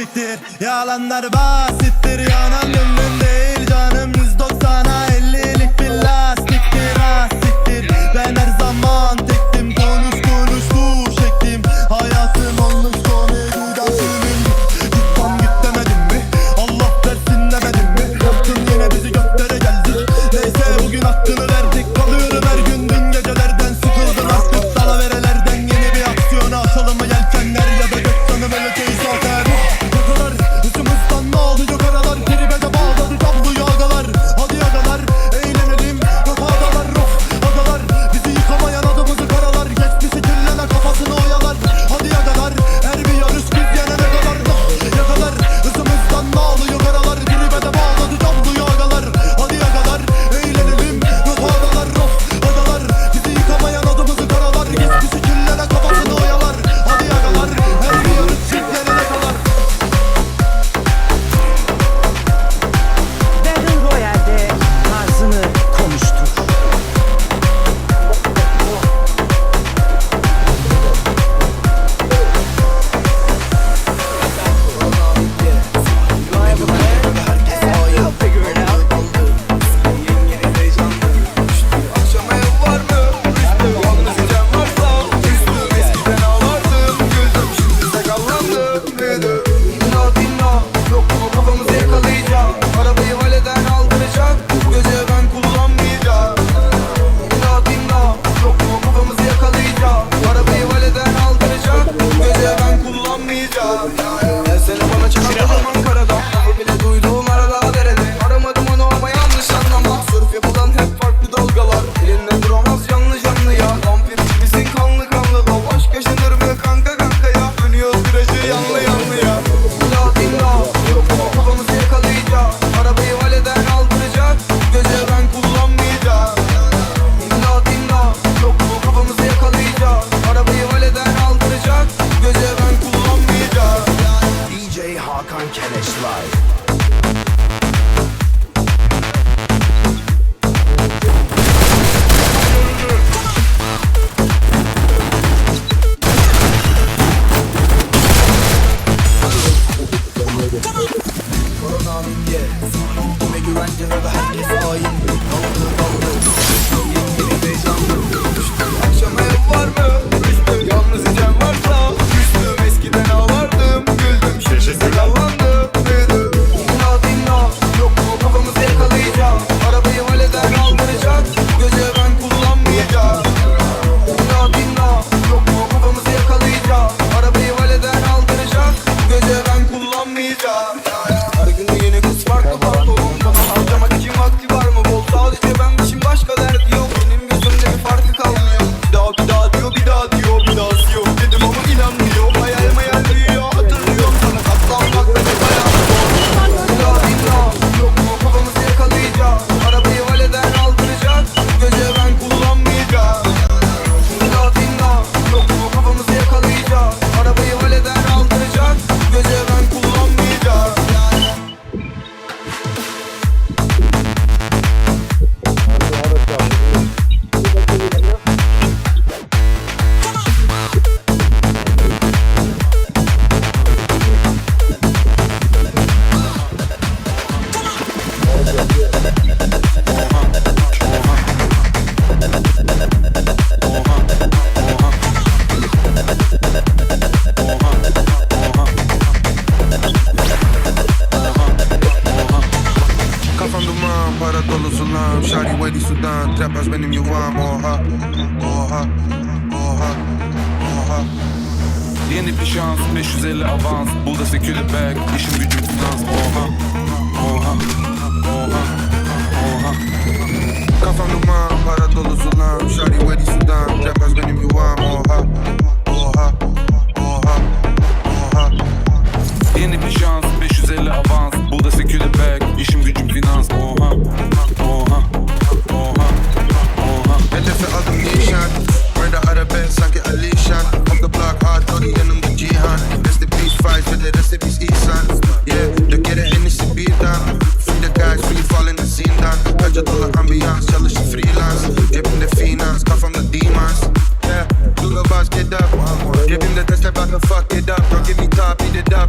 siktir. Yalanlar basittir Yanan gönlüm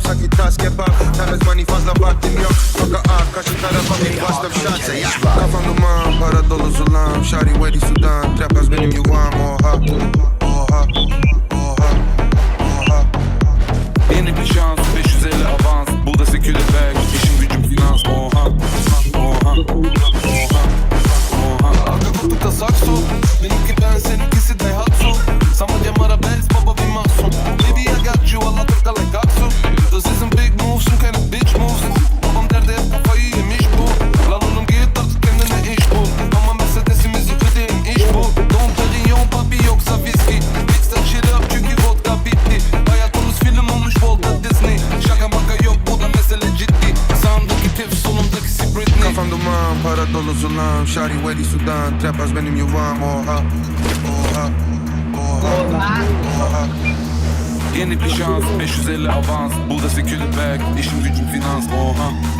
sanki tas kebap Time is money fazla vaktim yok Soka up karşı tarafa bir bastım shots. Yeah. Kafam duman para dolu zulam Shari Wedi Sudan. Trap house benim yuvam Oha Oha Oha Oha Yeni bir şans 550 avans. Burada secure bag. İşim gücüm finans. Oha Oha Oha Oha Arka koltukta sakso. Benimki ben seninkisi 550 avans. Secure bag İşim gücüm finans. Oha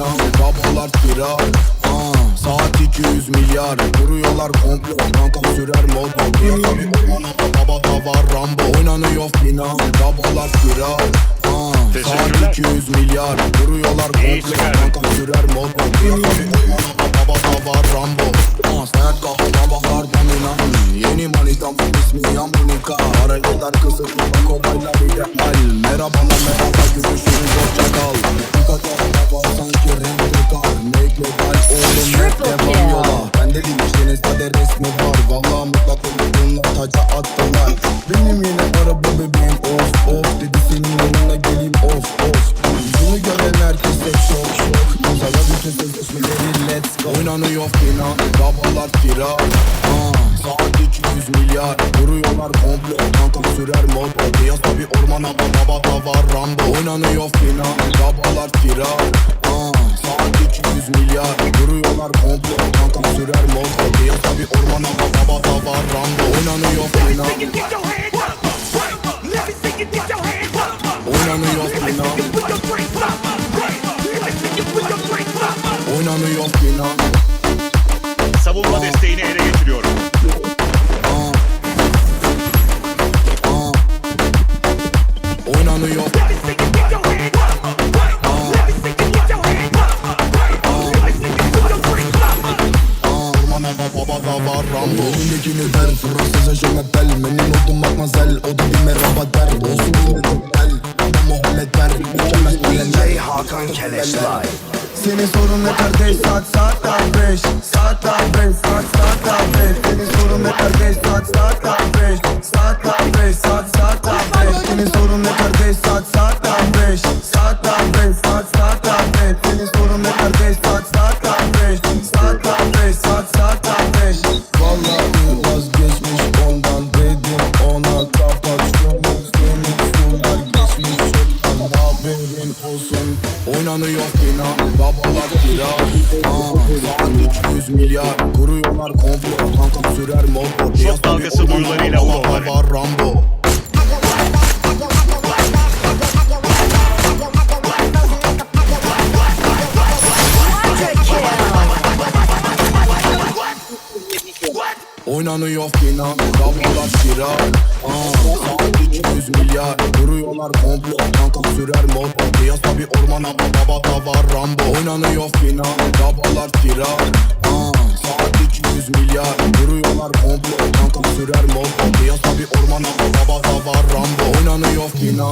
Final Babalar kira? Aa, Saat 200 milyar. Duruyorlar komplo. Kanka sürer mod Piyasa bir ormana Baba da var Rambo. Oynanıyor final Babalar kira. Aa, Saat 200 milyar. Duruyorlar komplo. Kanka sürer mod Piyasa bir ormana Baba da var Rambo. Aa, Sert kafa sabahlar domina Yeni manitam ismi Yambunika. Para eder kısık Bak olayla bir de hal Merhabalar merhaba görüşürüz hoşça kal Dikkat et baba sanki renkli kar Oynanıyor der Olsun de gel Adam Muhammed der Mükemmel DJ Hakan Keleş Live Senin sorun ne kardeş saat saat daha beş Saat daha beş saat saat daha beş Senin sorun ne kardeş saat saat daha beş Saat daha beş saat saat daha beş Senin sorun ne kardeş saat saat daha Oynanıyor fena Babalar kira Aa, Saat 300 milyar. Kuruyorlar komplo Kanka sürer Beyaz tabii dalgası duyularıyla Rambo Oynanıyor fena Babalar kira Aa, Saat 300 milyar. Kuruyorlar komplo. Kanka sürer motor Beyaz tabii orman hava baba da var Rambo. Oynanıyor fena Babalar kira Aa, Saat 300 milyar. Kuruyorlar komplo. Kanka sürer motor Beyaz tabii orman hava baba da var Rambo. Oynanıyor fena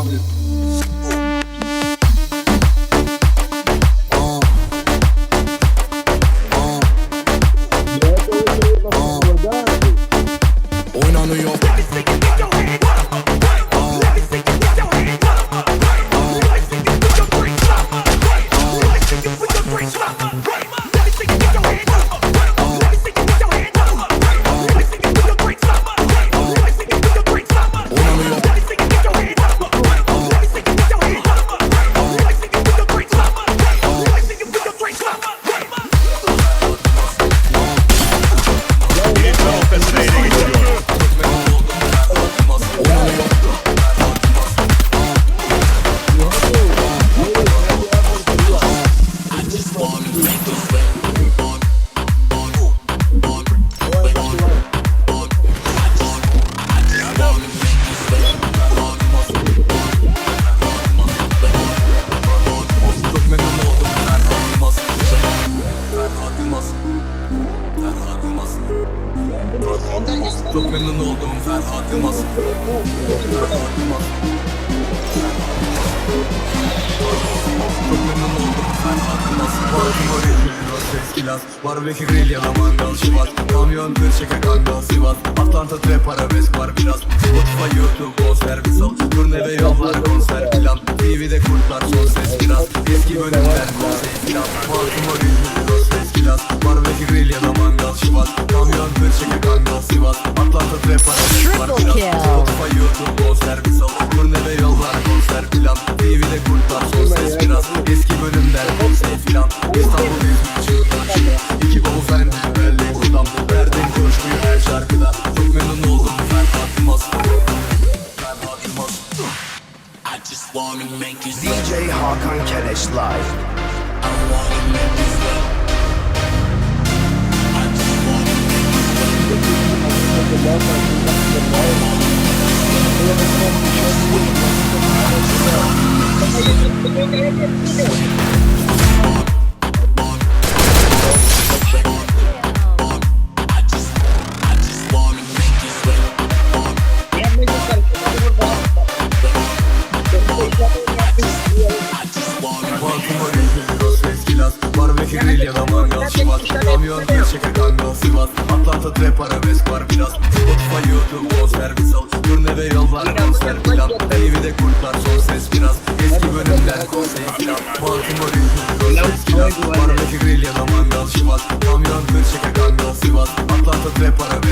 Barbekü grill ya mangal şivat Kamyon kır çeke kangal Sivas. Atlanta trap arabesk var biraz. Spotify YouTube konser misal Turne ve yollar konser plan. TV'de kurtlar son ses biraz. Eski bölümler konsey filan Partim oraya Baltimore plan TV'de kurtlar son ses biraz. Eski bölümler konsey filan. Baltimore İzmir ses kilas Barbekü grill ya da mangal şivat. Kamyon bir çeke kangal Sivas. Atlanta trap arabesk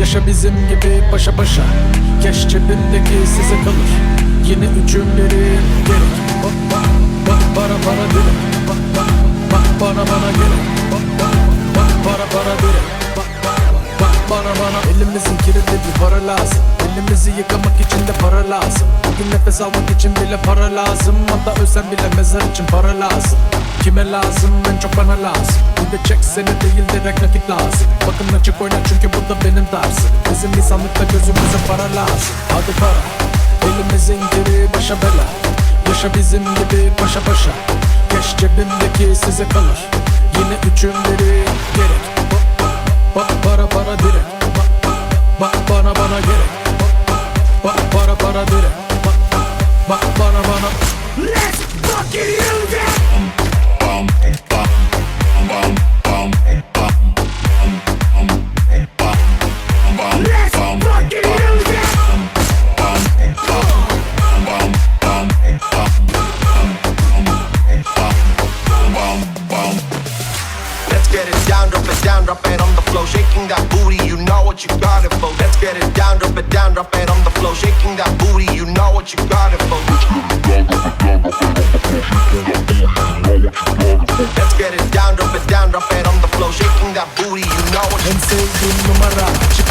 Yaşa bizim gibi başa başa. Keş cebimdeki size kalır. Üçün biri gerek. Bak bak para para direk Bak bana bana gerek Bak para para direk Bak bana bana. Elimizin kilidi bir para lazım. Elimizi yıkamak için de para lazım. Bugün nefes almak için bile para lazım. Hatta ölsem bile mezar için para lazım Kime lazım? En çok bana lazım. Bir de çek seni değil direkt nakit lazım. Bakın açık oyna çünkü bu da benim tarzım. Bizim insanlıkta gözümüze para lazım. Hadi para. Elimizin geri başa bela. Yaşa bizim gibi paşa paşa. Geç cebimdeki size kalır. Yine üçün biri gerek. Bak, para para direkt Bak, bana bana gerek. Bak, para para direkt Bak, bana bana. Let's Bye.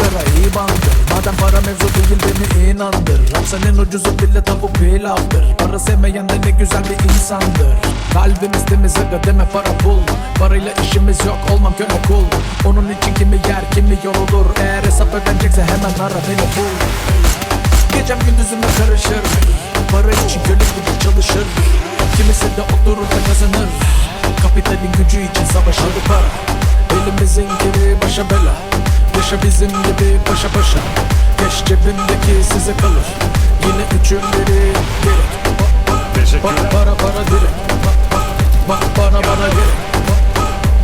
Numara çıkara iyi bandır Madem para mevzu değil beni inandır. Rapsenin ucuzu bile tavuk pilavdır Para sevmeyen de ne güzel bir insandır. Kalbimiz temiz aga deme para bul Parayla işimiz yok olmam köle kul Onun için kimi yer kimi yorulur. Eğer hesap ödenecekse hemen ara beni bul. Gecem gündüzüme karışır. Para için köle gibi çalışır. Kimisi de oturur da kazanır. Kapitalin gücü için savaşır para. Elimizin geri başa bela yaşa bizim gibi paşa paşa. Keş cebimdeki size kalır. Yine üçün biri gerek. Bak para para direk Bak bana bana gerek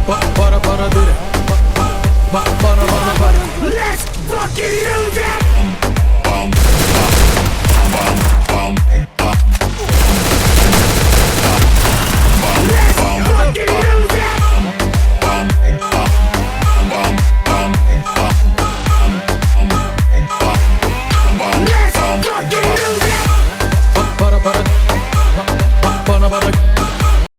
Bak para para direk Bak bana bana bana Let's fucking use it!